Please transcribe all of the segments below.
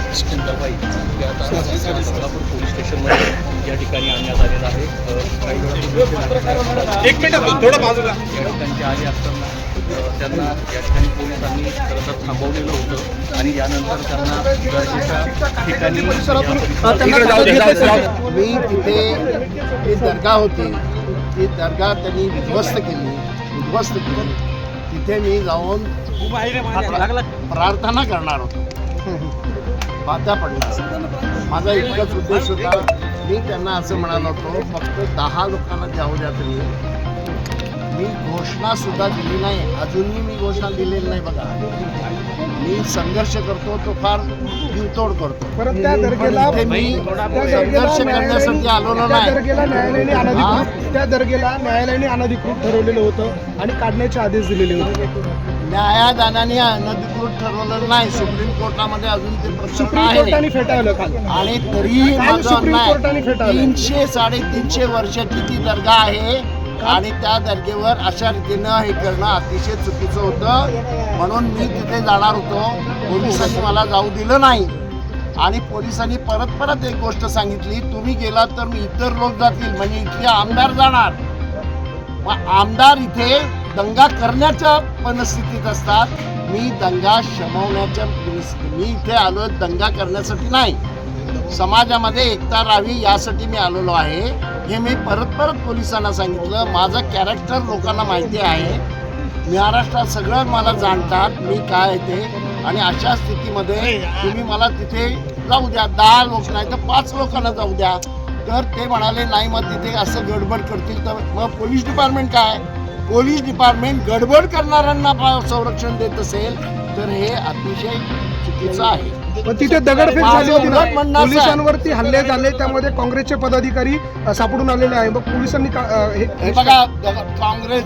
कारवाई या सोलापूर पोलीस स्टेशनमध्ये या ठिकाणी आणण्यात आलेलं आहे एक मिनिट थोडं बाजूला. या आले असताना त्यांना या ठिकाणी पोलिसांनी खरं तर थांबवलेलं होतं आणि यानंतर त्यांना गरजेच्या ठिकाणी. मी तिथे ती दर्गा होती ती दर्गा त्यांनी विध्वस्त केली उद्ध्वस्त केली. तिथे मी जाऊन प्रार्थना करणार होतो. बाधा पडला माझा एकच उद्देश होता मी त्यांना असं म्हणालो होतो फक्त दहा लोकांना जाऊ द्या तुम्ही. मी घोषणा सुद्धा दिली नाही अजूनही मी घोषणा दिलेली नाही बघा. मी संघर्ष करतो तो फार जीवतोड करतो. परत त्या दर्गेला पण इथे मी संघर्ष करण्यासाठी आलो त्या नाही दर्गेला न्यायालयाने अनधिकृत त्या दर्गेला न्यायालयाने अनधिकृत ठरवलेलं होतं आणि काढण्याचे आदेश दिलेले होते. न्यायादानाने अनधिकृत ठरवलं नाही. सुप्रीम कोर्टामध्ये अजून ते प्रकरण सुप्रीम आहे कोर्टाने फेटाळलं काल. आणि तरीही काल माझं सुप्रीम म्हणणं कोर्टाने आहे, फेटाळलं. तीनशे साडेतीनशे वर्षाची ती दर्गा आहे? आणि त्या दर्गेवर अशा रीतीनं हे करणं अतिशय चुकीचं होतं. म्हणून मी तिथे जाणार होतो. पोलिसांनी मला जाऊ दिलं नाही. आणि पोलिसांनी परत परत एक गोष्ट सांगितली. तुम्ही गेलात तर मी इतर लोक जातील. म्हणजे इथले आमदार जाणार. मग आमदार इथे दंगा करण्याच्या मनस्थितीत असतात. मी दंगा शमवण्याच्या मी इथे आलो दंगा करण्यासाठी नाही. समाजामध्ये एकता राहावी यासाठी मी आलेलो आहे. हे मी परत परत पोलिसांना सांगितलं. माझं कॅरेक्टर लोकांना माहिती आहे. महाराष्ट्रात सगळं मला जाणतात मी काय आहे ते. आणि अशा स्थितीमध्ये तुम्ही मला तिथे जाऊ द्या. दहा लोक नाही तर पाच लोकांना जाऊ द्या. तर ते म्हणाले नाही मग तिथे असं गडबड करतील तर मग पोलीस डिपार्टमेंट काय? पोलीस डिपार्टमेंट गडबड करणाऱ्यांना संरक्षण देत असेल तर हे अतिशय चुकीचं आहे. पण तिथे दगडफेक झाली होती ना. पोलिसांवरती हल्ले झाले त्यामध्ये काँग्रेसचे पदाधिकारी सापडून आलेले आहे मग पोलिसांनी बघा काँग्रेस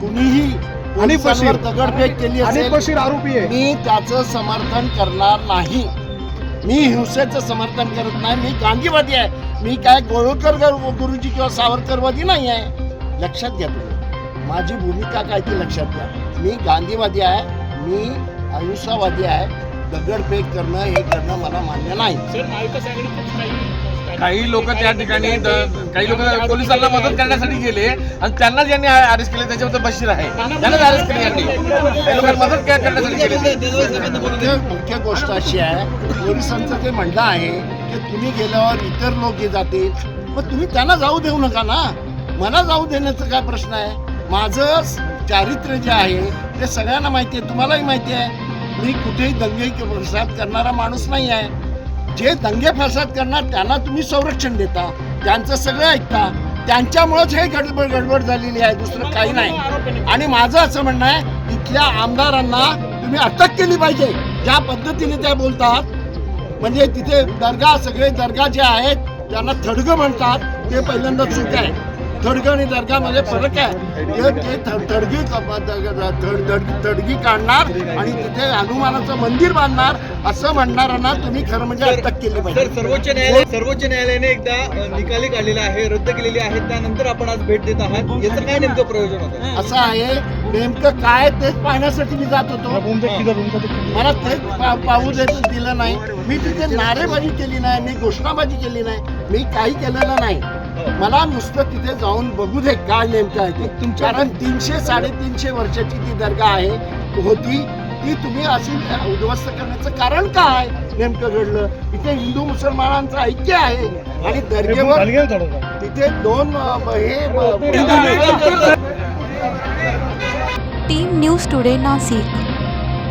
कुणीही आणि बशीर. दगडफेक केली असेल बशीर आरोपी आहे. मी त्याचं समर्थन करणार नाही. मी हिंसेचं समर्थन करत नाही. मी गांधीवादी आहे. मी काय गोळकर गर- गुरुजी किंवा सावरकरवादी नाही आहे. लक्षात घ्या तुम्ही. माझी भूमिका काय ती लक्षात घ्या. मी गांधीवादी आहे मी अहिंसावादी आहे. दगडफेक करणं हे करणं मला मान्य नाही. काही लोक त्या ठिकाणी काही लोक पोलिसांना मदत करण्यासाठी गेले आणि त्यांना ज्यांनी अरेस्ट केले त्याच्याबद्दल बशीर आहे. त्यांनाच अरेस्ट केले यांनी. काही लोकांना मदत करण्यासाठी गेले मुख्य गोष्ट अशी आहे पोलिसांचं ते म्हणणं आहे की तुम्ही गेल्यावर इतर लोक हे जातील. मग तुम्ही त्यांना जाऊ देऊ नका ना. मला जाऊ देण्याचा काय प्रश्न आहे? माझं चारित्र्य जे आहे ते सगळ्यांना माहिती आहे तुम्हालाही माहिती आहे. मी कुठेही दंगे फसाद करणारा माणूस नाही आहे. जे दंगे फसाद करणार त्यांना तुम्ही संरक्षण देता. त्यांचं सगळं ऐकता. त्यांच्यामुळेच हे गडबड गडबड झालेली आहे दुसरं काही नाही. आणि माझं असं म्हणणं आहे इथल्या आमदारांना तुम्ही अटक केली पाहिजे. ज्या पद्धतीने त्या बोलतात म्हणजे तिथे दर्गा सगळे दर्गा जे आहेत त्यांना थडगं म्हणतात ते पहिल्यांदा चूक आहे. थडगं आणि दर्गामध्ये फरक आहे ते थडगी थड- थड- थडगी काढणार आणि तिथे हनुमानाचं मंदिर बांधणार असं म्हणणाऱ्यांना तुम्ही खरं म्हणजे अटक केली पाहिजे. सर्वोच्च न्यायालय सर्वोच्च न्यायालयाने एकदा निकाली काढलेला आहे रद्द केलेली आहे त्यानंतर आपण आज भेट देत आहात. याचं काय नेमकं प्रयोजन होतं? असं आहे नेमकं काय तेच पाहण्यासाठी मी जात होतो. मला तेच पाहू देत दिलं नाही. मी तिथे नारेबाजी केली नाही मी घोषणाबाजी केली नाही मी काही केलेलं नाही. मला नुसतं तिथे जाऊन बघू दे काय नेमकं आहे ते. कारण तीनशे साडेतीनशे वर्षाची ती दर्गा आहे होती. ती तुम्ही अशी उद्ध्वस्त करण्याचं कारण काय नेमकं घडलं? इथे हिंदू मुसलमानांचं ऐक्य आहे. आणि दर्गेवर तिथे दोन हे टीम न्यूज टुडे नाशिक.